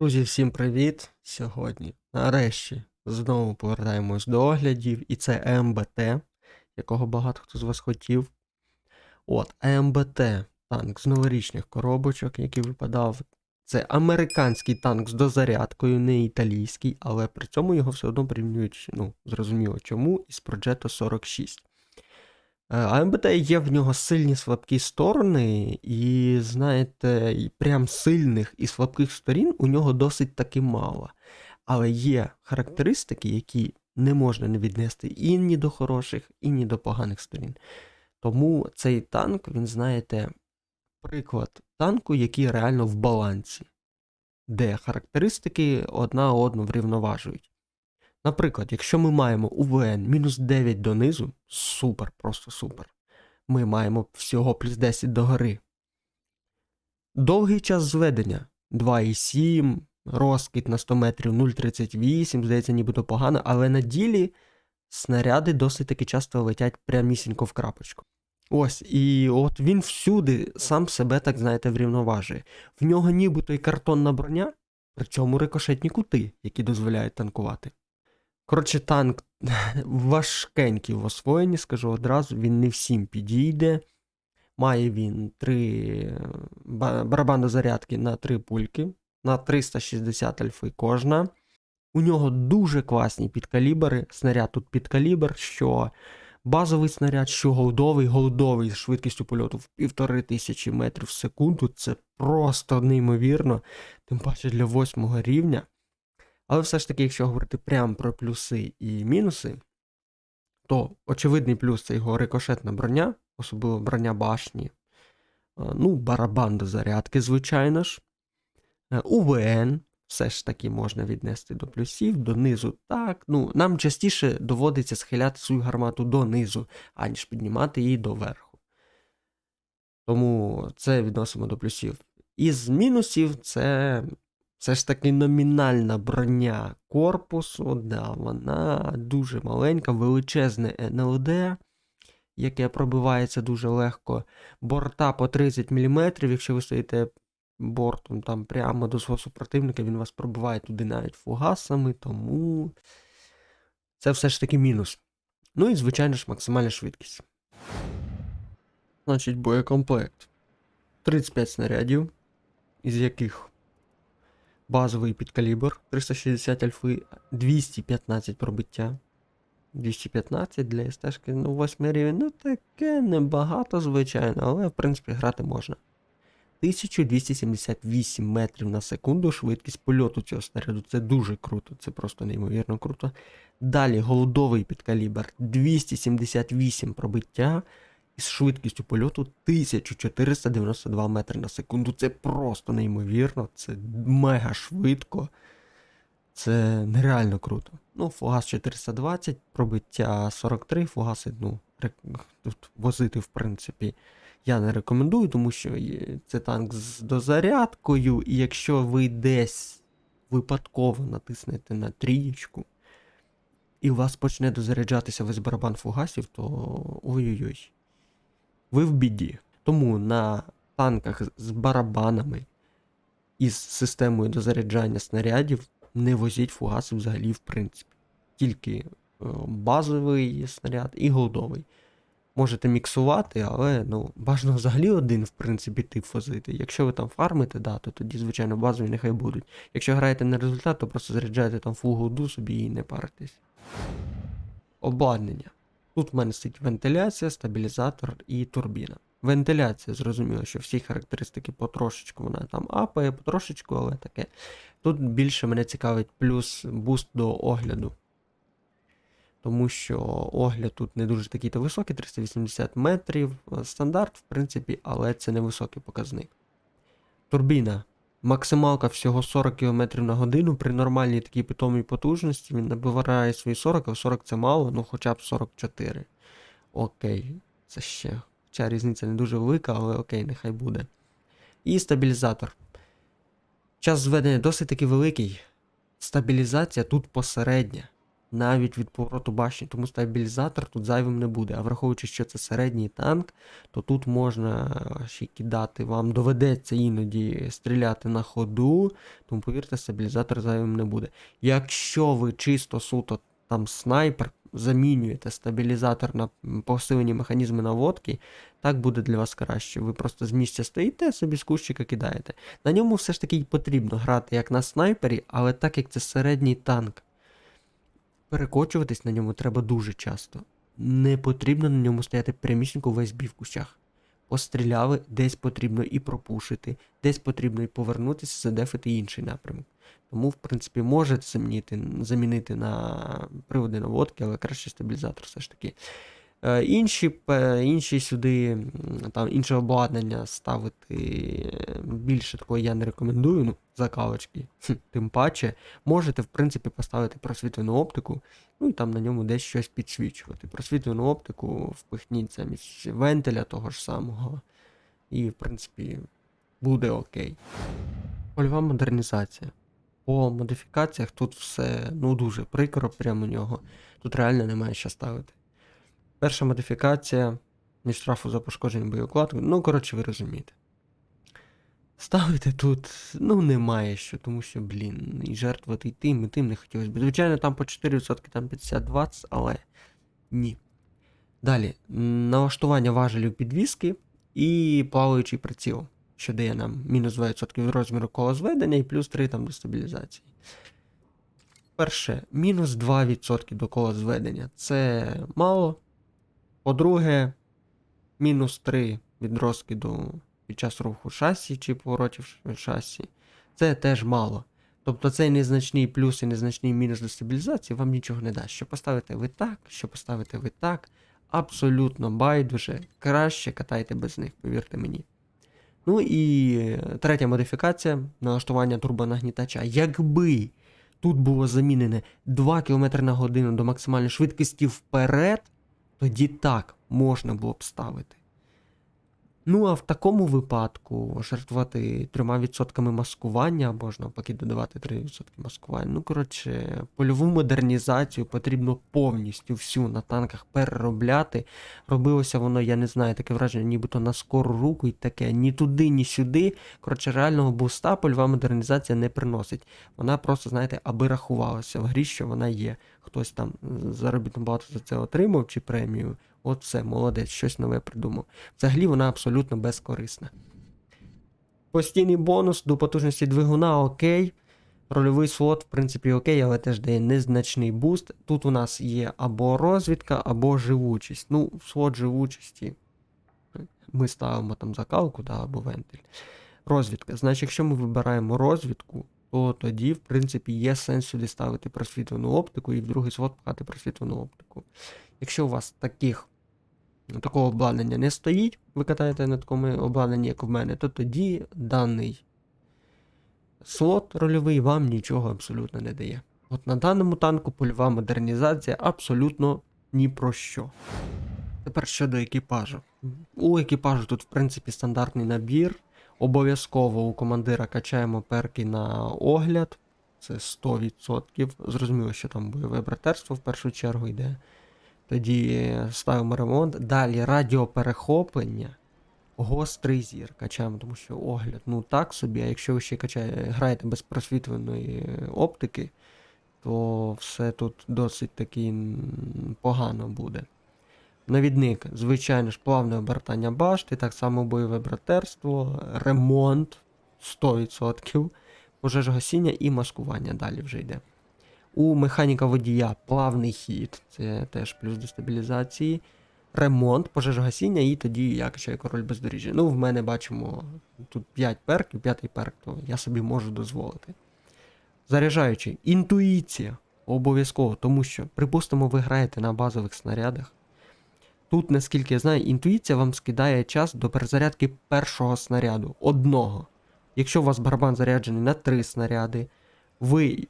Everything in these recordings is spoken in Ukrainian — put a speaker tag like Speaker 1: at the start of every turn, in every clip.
Speaker 1: Друзі, всім привіт! Сьогодні, нарешті, знову повертаємось до оглядів, і це АМБТ, якого багато хто з вас хотів. От, АМБТ танк з новорічних коробочок, який випадав. Це американський танк з дозарядкою, не італійський, але при цьому його все одно порівнюють, ну, зрозуміло чому, із Progetto 46. Е, АМБТ є в нього сильні слабкі сторони, і знаєте, прям сильних і слабких сторін у нього досить таки мало. Але є характеристики, які не можна не віднести і ні до хороших, і ні до поганих сторін. Тому цей танк, він, знаєте, приклад танку, який реально в балансі, де характеристики одна одну врівноважують. Наприклад, якщо ми маємо УВН мінус 9 донизу, супер, просто супер. Ми маємо всього плюс 10 догори. Довгий час зведення 2,7, розкид на 100 метрів 0,38, здається, нібито погано, але на ділі снаряди досить таки часто летять прямісінько в крапочку. Ось, і от він всюди сам себе, так знаєте, врівноважує. В нього нібито й картонна броня, при цьому рикошетні кути, які дозволяють танкувати. Коротше, танк важкенький в освоєнні, скажу одразу, він не всім підійде. Має він три барабан зарядки на три пульки, на 360 альфи кожна. У нього дуже класні підкалібри. Снаряд тут підкалібр, що базовий снаряд, що голдовий, голдовий з швидкістю польоту в півтори тисячі метрів в секунду. Це просто неймовірно, тим паче для восьмого рівня. Але все ж таки, якщо говорити прямо про плюси і мінуси, то очевидний плюс це його рикошетна броня, особливо броня башні. Ну, барабан до зарядки, звичайно ж. Е, УВН, все ж таки можна віднести до плюсів, донизу так. Ну, Нам частіше доводиться схиляти свою гармату донизу, аніж піднімати її доверху. Тому це відносимо до плюсів. Із мінусів це все ж таки номінальна броня корпусу, да, вона дуже маленька, величезне НЛД, яке пробивається дуже легко. Борта по 30 мм, якщо ви стоїте бортом там прямо до свого супротивника, він вас пробиває туди навіть фугасами, тому це все ж таки мінус. Ну і, звичайно ж, максимальна швидкість. Значить, боєкомплект. 35 снарядів, із яких базовий підкалібр 360 альфи, 215 пробиття. 215 для СТ-шки, ну, 8 рівень, ну таке небагато, звичайно, але в принципі грати можна. 1278 метрів на секунду швидкість польоту цього снаряду. Це дуже круто, це просто неймовірно круто. Далі голодовий підкалібр 278 пробиття із швидкістю польоту 1492 метри на секунду. Це просто неймовірно, це мега швидко. Це нереально круто. Ну, фугас 420, пробиття 43, фугаси, ну, тут возити, в принципі, я не рекомендую, тому що це танк з дозарядкою, і якщо ви десь випадково натиснете на трієчку, і у вас почне дозаряджатися весь барабан фугасів, то ой-ой-ой ви в біді. Тому на танках з барабанами із системою дозаряджання снарядів не возіть фугаси взагалі, в принципі. Тільки е, базовий снаряд і голдовий. Можете міксувати, але ну, бажано взагалі один, в принципі, тип возити. Якщо ви там фармите, да, то тоді, звичайно, базові нехай будуть. Якщо граєте на результат, то просто заряджаєте там фул голду собі і не паритесь. Обладнання. Тут в мене стоїть вентиляція, стабілізатор і турбіна. Вентиляція, зрозуміло, що всі характеристики потрошечку вона там апає, потрошечку, але таке. Тут більше мене цікавить плюс буст до огляду. Тому що огляд тут не дуже такий то високий, 380 метрів. Стандарт, в принципі, але це не високий показник. Турбіна Максималка всього 40 км на годину. При нормальній такій питомій потужності він набирає свої 40, а 40 це мало, ну хоча б 44. Окей, це ще. Хоча різниця не дуже велика, але окей, нехай буде. І стабілізатор. Час зведення досить таки великий. Стабілізація тут посередня. Навіть від повороту башні, тому стабілізатор тут зайвим не буде. А враховуючи, що це середній танк, то тут можна ще кидати. Вам доведеться іноді стріляти на ходу, тому повірте, стабілізатор зайвим не буде. Якщо ви чисто суто там снайпер, замінюєте стабілізатор на посилені механізми наводки, так буде для вас краще. Ви просто з місця стоїте, собі з кущика кидаєте. На ньому все ж таки потрібно грати як на снайпері, але так як це середній танк, перекочуватись на ньому треба дуже часто. Не потрібно на ньому стояти прямісінько весь бій в кущах. Постріляли, десь потрібно і пропушити, десь потрібно і повернутися, задефити інший напрямок. Тому, в принципі, можете замінити, замінити на приводи наводки, але краще стабілізатор все ж таки. Е, інші, інші сюди, там інше обладнання ставити е, більше такого я не рекомендую, ну, закалочки. Тим паче, можете, в принципі, поставити просвітлену оптику, ну і там на ньому десь щось підсвічувати. Просвітлену оптику впихніть замість вентиля того ж самого. І, в принципі, буде окей. Польова модернізація. По модифікаціях тут все ну дуже прикро прямо у нього. Тут реально немає що ставити. Перша модифікація ні штрафу за пошкодження боєукладу. Ну, коротше, ви розумієте. Ставити тут, ну, немає що, тому що, блін, і жертвувати і тим, і тим не хотілося б. Звичайно, там по 4%, там 50-20, але ні. Далі, налаштування важелів підвіски і плаваючий приціл, що дає нам мінус 2% від розміру кола зведення і плюс 3 там до стабілізації. Перше, мінус 2% до кола зведення. Це мало. По-друге, мінус 3 від розкиду під час руху шасі чи поворотів шасі. Це теж мало. Тобто цей незначний плюс і незначний мінус до стабілізації вам нічого не дасть. Що поставите ви так, що поставите ви так. Абсолютно байдуже. Краще катайте без них, повірте мені. Ну і третя модифікація налаштування турбонагнітача. Якби тут було замінене 2 км на годину до максимальної швидкості вперед, тоді так можна було б ставити. Ну, а в такому випадку жертвувати 3% маскування або ж навпаки додавати 3% маскування. Ну, коротше, польову модернізацію потрібно повністю всю на танках переробляти. Робилося воно, я не знаю, таке враження, нібито на скору руку і таке. Ні туди, ні сюди. Коротше, реального буста польова модернізація не приносить. Вона просто, знаєте, аби рахувалася в грі, що вона є. Хтось там м, заробітну плату за це отримав чи премію. Все, молодець, щось нове придумав. Взагалі вона абсолютно безкорисна. Постійний бонус до потужності двигуна окей. Рольовий слот, в принципі, окей, але теж дає незначний буст. Тут у нас є або розвідка, або живучість. Ну, слот живучості. Ми ставимо там закалку да, або вентиль. Розвідка. Значить, якщо ми вибираємо розвідку, то тоді, в принципі, є сенс сюди ставити просвітлену оптику і в другий слот пхати просвітлену оптику. Якщо у вас таких, такого обладнання не стоїть, ви катаєте на такому обладнанні, як в мене, то тоді даний слот рольовий вам нічого абсолютно не дає. От на даному танку польова модернізація абсолютно ні про що. Тепер щодо екіпажу. У екіпажу тут, в принципі, стандартний набір. Обов'язково у командира качаємо перки на огляд. Це 100%. Зрозуміло, що там бойове братерство в першу чергу йде. Тоді ставимо ремонт. Далі радіоперехоплення. Гострий зір качаємо, тому що огляд, ну так собі, а якщо ви ще качає, граєте без просвітленої оптики, то все тут досить таки погано буде. Навідник, звичайно ж, плавне обертання башти, так само бойове братерство, ремонт 100%, пожежогасіння і маскування далі вже йде. У механіка водія плавний хід, це теж плюс до стабілізації. Ремонт, пожежогасіння, і тоді я качаю король бездоріжжя. Ну, в мене бачимо тут 5 перків, п'ятий перк, то я собі можу дозволити. Заряджаючи, інтуїція обов'язково, тому що, припустимо, ви граєте на базових снарядах. Тут, наскільки я знаю, інтуїція вам скидає час до перезарядки першого снаряду. Одного. Якщо у вас барабан заряджений на 3 снаряди, ви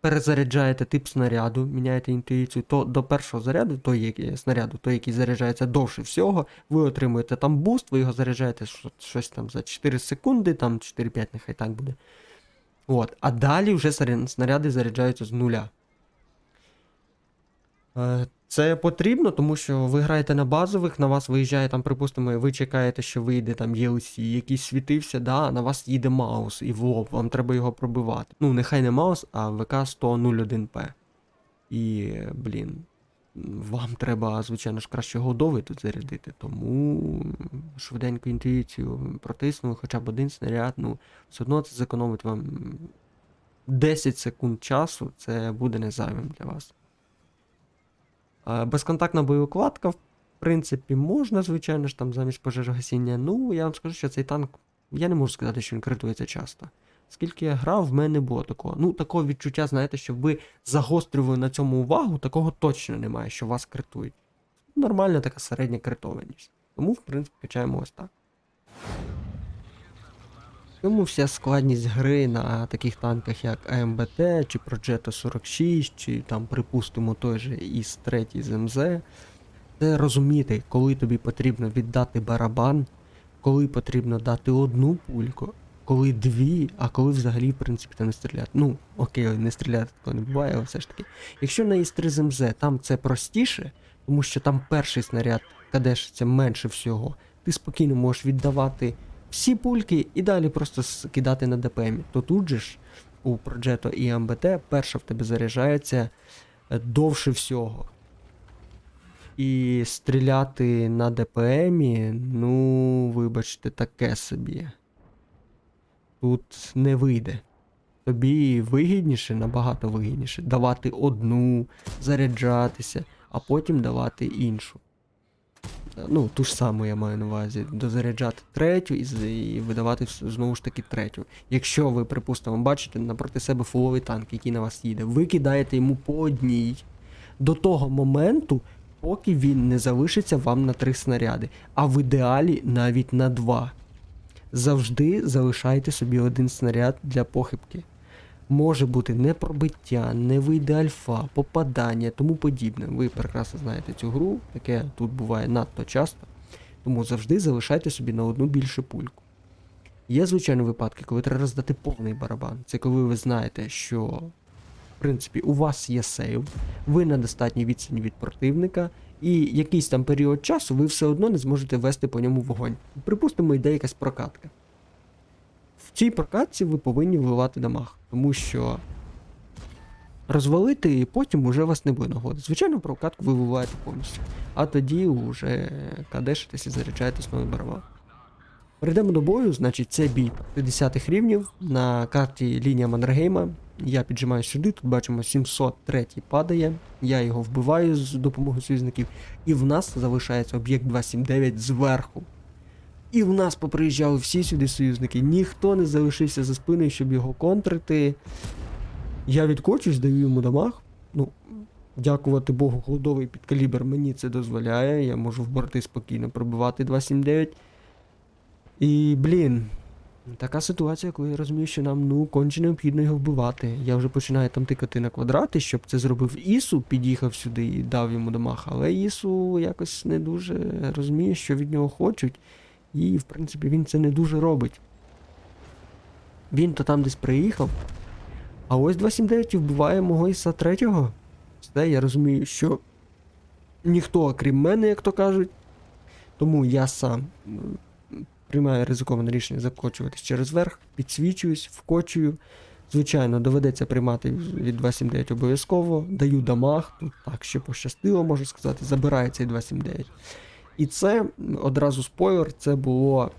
Speaker 1: перезаряджаєте тип снаряду, міняєте інтуїцію, то до першого заряду, той, який, снаряду, той, який заряджається довше всього, ви отримуєте там буст, ви його заряджаєте щось там за 4 секунди, там 4-5 нехай так буде. От. А далі вже снаряди заряджаються з нуля. Це потрібно, тому що ви граєте на базових, на вас виїжджає там, припустимо, ви чекаєте, що вийде там DLC, якийсь світився, да, а на вас їде маус і в лоб, вам треба його пробивати. Ну, нехай не маус, а ВК 101П. І, блін, вам треба, звичайно ж, краще годовий тут зарядити, тому швиденько інтуїцію протиснули, хоча б один снаряд, ну, все одно це зекономить вам 10 секунд часу, це буде не зайвим для вас. Безконтактна боєукладка, в принципі, можна, звичайно ж, там замість пожежогасіння. Ну, я вам скажу, що цей танк, я не можу сказати, що він критується часто. Скільки я грав, в мене не було такого. Ну, такого відчуття, знаєте, що ви загострювали на цьому увагу, такого точно немає, що вас критують. Нормальна така середня критованість. Тому, в принципі, качаємо ось так. Тому вся складність гри на таких танках, як АМБТ, чи Progetto 46, чи там, припустимо, той же ІС 3 з це розуміти, коли тобі потрібно віддати барабан, коли потрібно дати одну пульку, коли дві, а коли взагалі, в принципі, та не стріляти. Ну, окей, не стріляти такого не буває, але все ж таки. Якщо на ІС 3 з там це простіше, тому що там перший снаряд кадешиться менше всього, ти спокійно можеш віддавати всі пульки і далі просто скидати на ДПМ. То тут же ж у Progetto і МБТ перша в тебе заряджається е, довше всього. І стріляти на ДПМі, ну, вибачте, таке собі. Тут не вийде. Тобі вигідніше, набагато вигідніше давати одну, заряджатися, а потім давати іншу. Ну, ту ж саму я маю на увазі. Дозаряджати третю і, і видавати знову ж таки третю. Якщо ви, припустимо, бачите напроти себе фуловий танк, який на вас їде, ви кидаєте йому по одній до того моменту, поки він не залишиться вам на три снаряди, а в ідеалі навіть на два. Завжди залишайте собі один снаряд для похибки. Може бути непробиття, не вийде альфа, попадання, тому подібне. Ви прекрасно знаєте цю гру, таке тут буває надто часто. Тому завжди залишайте собі на одну більшу пульку. Є, звичайно, випадки, коли треба роздати повний барабан. Це коли ви знаєте, що в принципі у вас є сейв, ви на достатній відстані від противника, і якийсь там період часу ви все одно не зможете вести по ньому вогонь. Припустимо, йде якась прокатка. Цій прокатці ви повинні вливати дамаг, тому що розвалити і потім уже вас не буде нагоди. Звичайно, прокатку ви вливаєте повністю. А тоді вже кадешитесь і заряджаєте новий барабан. Перейдемо до бою, значить, це бій 50-х рівнів на карті лінія Маннергейма. Я піджимаю сюди, тут бачимо 703 падає. Я його вбиваю з допомогою союзників. І в нас залишається об'єкт 279 зверху. І в нас поприїжджали всі сюди союзники. Ніхто не залишився за спиною, щоб його контрити. Я відкочусь, даю йому дамаг. Ну, дякувати Богу, голодовий підкалібр мені це дозволяє. Я можу в борти спокійно пробивати 279. І, блін, така ситуація, коли я розумію, що нам ну конче необхідно його вбивати. Я вже починаю там тикати на квадрати, щоб це зробив Ісу, під'їхав сюди і дав йому дамаг. Але Ісу якось не дуже розуміє, що від нього хочуть. І, в принципі, він це не дуже робить. Він то там десь приїхав. А ось 279 вбиває мого Іса третього. Все, я розумію, що ніхто, окрім мене, як то кажуть. Тому я сам приймаю ризиковане рішення закочуватись через верх, підсвічуюсь, вкочую. Звичайно, доведеться приймати від 279 обов'язково, даю дамаг, тут так ще пощастило, можу сказати, забирає цей 279. І це одразу спойлер, це було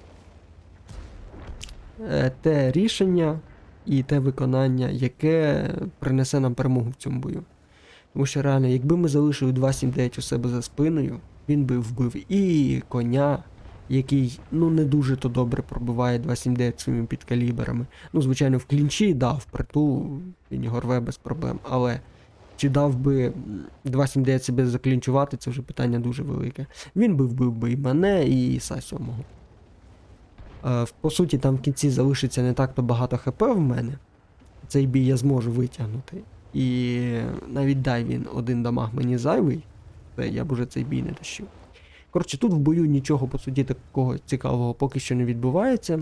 Speaker 1: е, те рішення і те виконання, яке принесе нам перемогу в цьому бою. Тому що реально, якби ми залишили 279 у себе за спиною, він би вбив і коня, який ну не дуже то добре пробиває 279 своїми підкаліберами. Ну, звичайно, в клінчі дав притул, він його рве без проблем, але. Чи дав би 279 себе заклінчувати, це вже питання дуже велике. Він би вбив би і мене, і Іса сьомого. Е, по суті, там в кінці залишиться не так-то багато ХП в мене. Цей бій я зможу витягнути. І навіть дай він один дамаг мені зайвий, це я б уже цей бій не тащив. Коротше, тут в бою нічого, по суті, такого цікавого поки що не відбувається.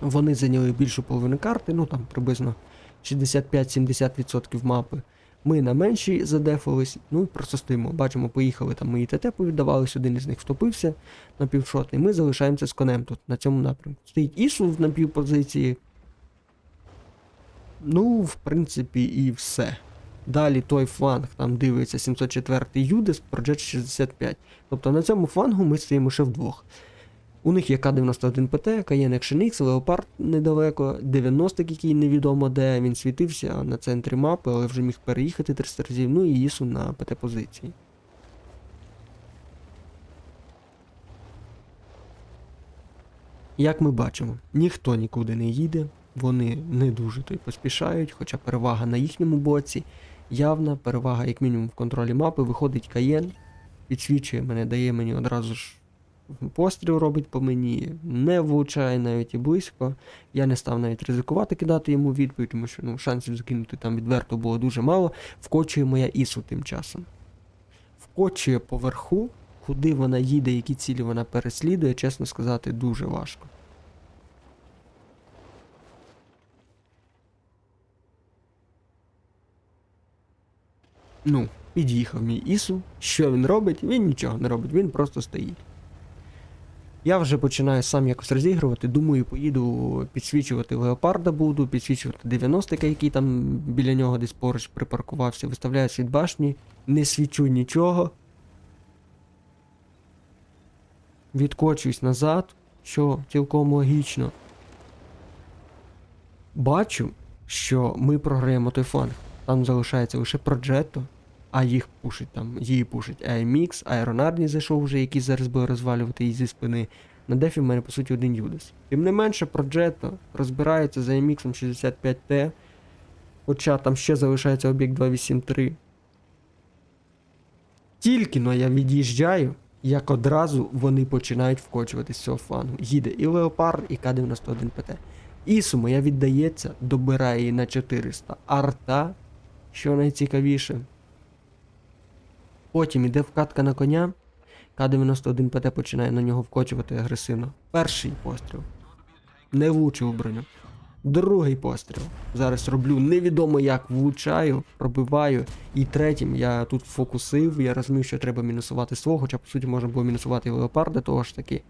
Speaker 1: Вони зайняли більшу половину карти, ну там приблизно 65-70% мапи. Ми на меншій задефались, ну і просто стоїмо. Бачимо, поїхали там мої ТТ повіддавались, один із них втопився на півшотний. Ми залишаємося з конем тут, на цьому напрямку. Стоїть Ісу на півпозиції. Ну, в принципі, і все. Далі той фланг там дивиться 704 Юдес, Project 65. Тобто на цьому флангу ми стоїмо ще вдвох. У них є К-91 ПТ, Каєн Action X, Леопард недалеко, 90 який невідомо де він світився на центрі мапи, але вже міг переїхати 300 разів, ну і Ісу на ПТ позиції. Як ми бачимо, ніхто нікуди не їде, вони не дуже то й поспішають, хоча перевага на їхньому боці явна, перевага, як мінімум, в контролі мапи, виходить Каєн, підсвічує мене, дає мені одразу ж постріл робить по мені, не влучає навіть і близько. Я не став навіть ризикувати кидати йому відповідь, тому що ну, шансів закинути там відверто було дуже мало. Вкочує моя Ісу тим часом. Вкочує поверху, куди вона їде, які цілі вона переслідує, чесно сказати, дуже важко. Ну, під'їхав мій Ісу. Що він робить? Він нічого не робить, він просто стоїть. Я вже починаю сам якось розігрувати. Думаю, поїду підсвічувати леопарда буду, підсвічувати 90-ка, який там біля нього десь поруч припаркувався, виставляю світ башні, не свічу нічого. Відкочуюсь назад, що цілком логічно. Бачу, що ми програємо той фланг. Там залишається лише Проджетто, а їх пушить там, її пушить AMX, Аеронарні зайшов вже, який зараз буде розвалювати її зі спини. На дефі в мене, по суті, один Юдес. Тим не менше, Проджетто розбирається за AMX 65T, хоча там ще залишається об'єкт 283. Тільки но я від'їжджаю, як одразу вони починають вкочувати з цього флангу. Їде і Леопард, і К-91 ПТ. Ісу моя віддається, добирає її на 400. Арта, що найцікавіше. Потім іде вкатка на коня. К-91 ПТ починає на нього вкочувати агресивно. Перший постріл. Не влучив броню. Другий постріл. Зараз роблю невідомо як влучаю, пробиваю. І третім я тут фокусив, я розумів, що треба мінусувати свого, хоча по суті можна було мінусувати і леопарда, того ж таки.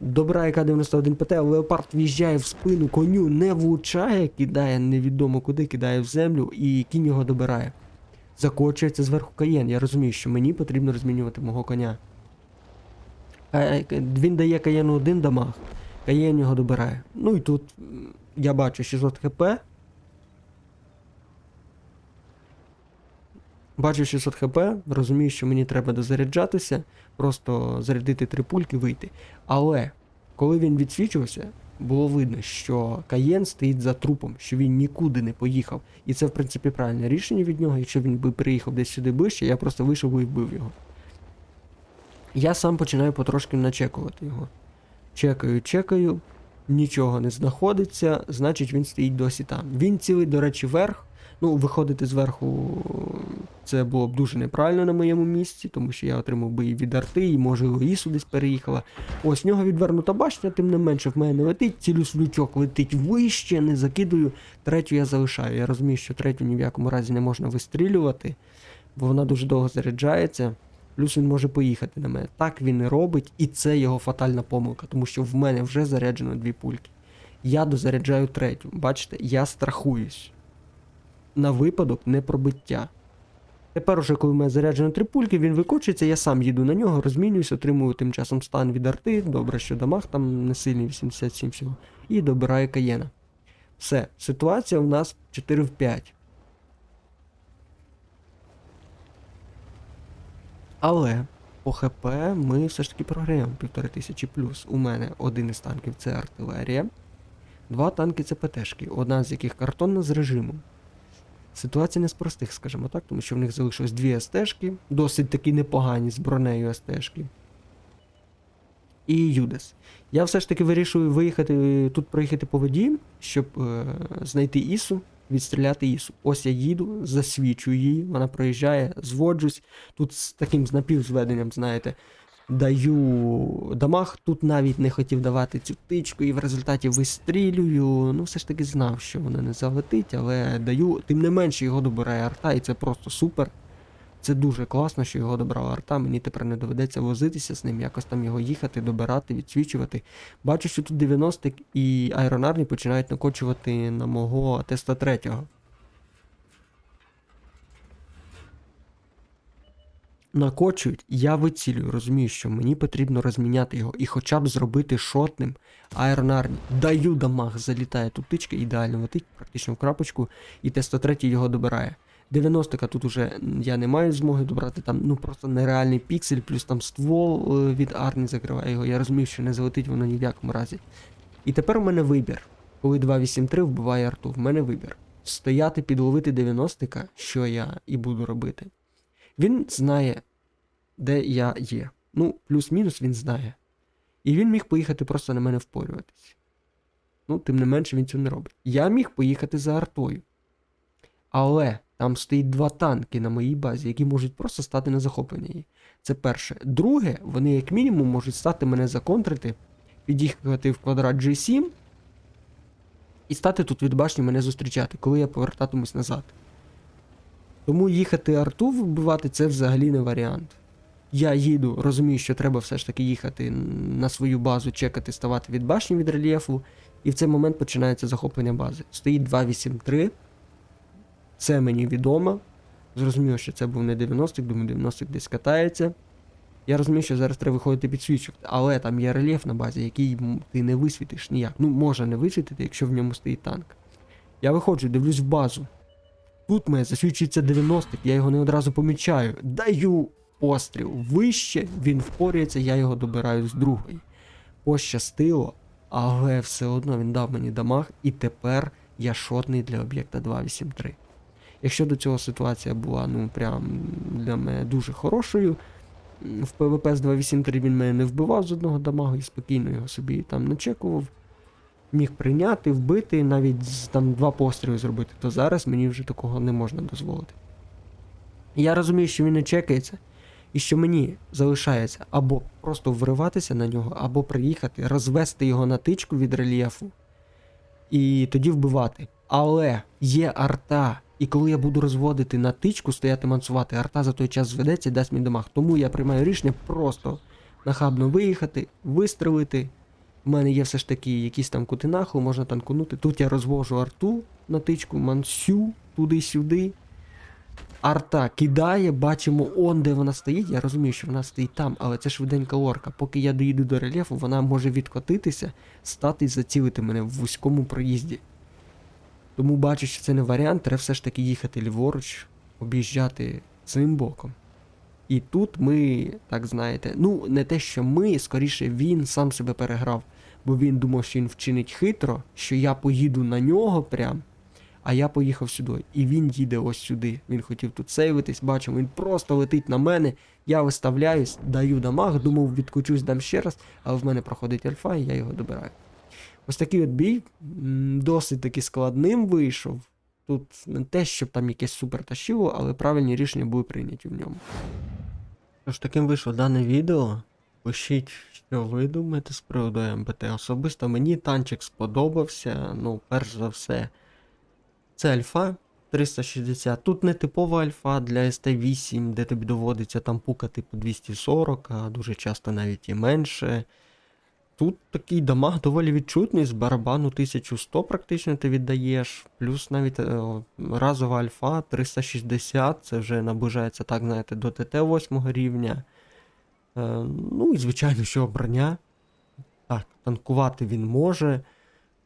Speaker 1: Добирає К-91 ПТ, леопард в'їжджає в спину, коню не влучає, кидає невідомо куди, кидає в землю, і кінь його добирає. Закочується зверху каєн. Я розумію, що мені потрібно розмінювати мого коня. Е, Він дає каєну один дамаг, каєн його добирає. Ну і тут я бачу 600 хп. Бачу 600 хп, розумію, що мені треба дозаряджатися, просто зарядити три пульки, вийти. Але коли він відсвічувався, було видно, що Каєн стоїть за трупом, що він нікуди не поїхав. І це, в принципі, правильне рішення від нього. Якщо він би приїхав десь сюди ближче, я просто вийшов би і вбив його. Я сам починаю потрошки начекувати його. Чекаю, чекаю, нічого не знаходиться, значить він стоїть досі там. Він цілий, до речі, вверх. Ну, виходити зверху це було б дуже неправильно на моєму місці, тому що я отримав би і від арти, і може Лоїсу десь переїхала. Ось в нього відвернута башня, тим не менше в мене не летить, цілюсь летить вище, не закидую. Третю я залишаю. Я розумію, що третю ні в якому разі не можна вистрілювати, бо вона дуже довго заряджається. Плюс він може поїхати на мене. Так він і робить, і це його фатальна помилка, тому що в мене вже заряджено дві пульки. Я дозаряджаю третю. Бачите, я страхуюсь на випадок непробиття. Тепер уже, коли в мене заряджено три пульки, він викочується, я сам їду на нього, розмінююсь, отримую тим часом стан від арти. Добре, що дамаг там не сильний 87 всього. І добираю каєна. Все, ситуація у нас 4 в 5. Але по ХП ми все ж таки програємо 1500 плюс. У мене один із танків це артилерія, два танки це ПТшки, одна з яких картонна з режимом. Ситуація не з простих, скажімо так, тому що в них залишилось дві СТшки, досить таки непогані з бронею СТшки. І Юдес. Я все ж таки вирішую виїхати тут проїхати по воді, щоб е, знайти Ісу, відстріляти Ісу. Ось я їду, засвічую її, вона проїжджає, зводжусь. Тут з таким з напівзведенням, знаєте, Даю дамаг, тут навіть не хотів давати цю птичку, і в результаті вистрілюю. Ну, все ж таки знав, що вона не залетить, але даю. Тим не менше його добирає арта, і це просто супер. Це дуже класно, що його добрала арта. Мені тепер не доведеться возитися з ним, якось там його їхати, добирати, відсвічувати. Бачу, що тут 90 і айронарні починають накочувати на мого теста третього. Накочують, я вицілюю, розумію, що мені потрібно розміняти його і хоча б зробити шотним айронарні. Даю дамаг, залітає тут тичка, ідеально летить, практично в крапочку, і Т-103 його добирає. 90-ка тут уже я не маю змоги добрати, там ну просто нереальний піксель, плюс там ствол е, від Арні закриває його. Я розумів, що не залетить воно ні в якому разі. І тепер у мене вибір. Коли 283 вбиває арту, в мене вибір. Стояти, підловити 90-ка, що я і буду робити. Він знає, де я є. Ну, плюс-мінус він знає. І він міг поїхати просто на мене впорюватись. Ну, тим не менше, він цього не робить. Я міг поїхати за артою. Але там стоїть два танки на моїй базі, які можуть просто стати на захоплення її. Це перше. Друге, вони як мінімум можуть стати мене законтрити, під'їхати в квадрат G7 і стати тут від башні мене зустрічати, коли я повертатимусь назад. Тому їхати арту вбивати це взагалі не варіант. Я їду, розумію, що треба все ж таки їхати на свою базу, чекати, ставати від башні від рельєфу, і в цей момент починається захоплення бази. Стоїть 283. Це мені відомо. Зрозуміло, що це був не 90-х, думаю, 90-х десь катається. Я розумію, що зараз треба виходити підсвічувати, але там є рельєф на базі, який ти не висвітиш ніяк. Ну, може не висвітити, якщо в ньому стоїть танк. Я виходжу, дивлюсь в базу. Тут мене засвічується 90-х, я його не одразу помічаю. Даю постріл вище, він впорюється, я його добираю з другої. Пощастило, але все одно він дав мені дамаг, і тепер я шотний для об'єкта 283. Якщо до цього ситуація була ну прям для мене дуже хорошою, в ПВП з 283 він мене не вбивав з одного дамагу і спокійно його собі там начекував. Міг прийняти, вбити, навіть там два постріли зробити, то зараз мені вже такого не можна дозволити. Я розумію, що він не чекається, і що мені залишається або просто вриватися на нього, або приїхати, розвести його на тичку від рельєфу і тоді вбивати. Але є арта. І коли я буду розводити на тичку, стояти мансувати, арта за той час зведеться і дасть мені дамаг. Тому я приймаю рішення просто нахабно виїхати, вистрелити. У мене є все ж таки якісь там кути нахил, можна танкунути. Тут я розвожу арту на тичку, мансю, туди-сюди. Арта кидає, бачимо он, де вона стоїть. Я розумію, що вона стоїть там, але це швиденька лорка. Поки я доїду до рельєфу, вона може відкотитися, стати і зацілити мене в вузькому проїзді. Тому бачу, що це не варіант, треба все ж таки їхати ліворуч, об'їжджати цим боком. І тут ми, так знаєте, ну не те, що ми, скоріше він сам себе переграв, бо він думав, що він вчинить хитро, що я поїду на нього прям, а я поїхав сюди. І він їде ось сюди. Він хотів тут сейвитись, бачимо, він просто летить на мене. Я виставляюсь, даю дамаг, думав, відкочусь, дам ще раз, але в мене проходить альфа, і я його добираю. Ось такий от бій досить таки складним вийшов. Тут не те, щоб там якесь супер тащило, але правильні рішення були прийняті в ньому. Тож таким вийшло дане відео. Пишіть, що ви думаєте з приводу МБТ. Особисто мені танчик сподобався. Ну, перш за все, це альфа 360. Тут не типова альфа для ST8, де тобі доводиться там пукати по 240, а дуже часто навіть і менше. Тут такий дамаг доволі відчутний, з барабану 1100 практично ти віддаєш, плюс навіть е, разова альфа 360, це вже наближається, так, знаєте, до ТТ 8 рівня. Е, ну і звичайно, що броня. Так, танкувати він може.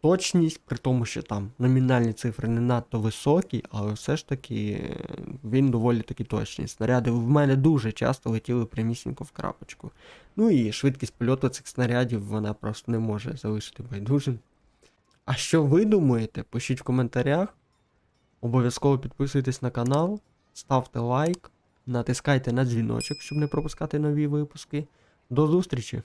Speaker 1: Точність, при тому, що там номінальні цифри не надто високі, але все ж таки е, він доволі таки точний. Снаряди в мене дуже часто летіли прямісінько в крапочку. Ну і швидкість польоту цих снарядів вона просто не може залишити байдужим. А що ви думаєте? Пишіть в коментарях. Обов'язково підписуйтесь на канал, ставте лайк, натискайте на дзвіночок, щоб не пропускати нові випуски. До зустрічі!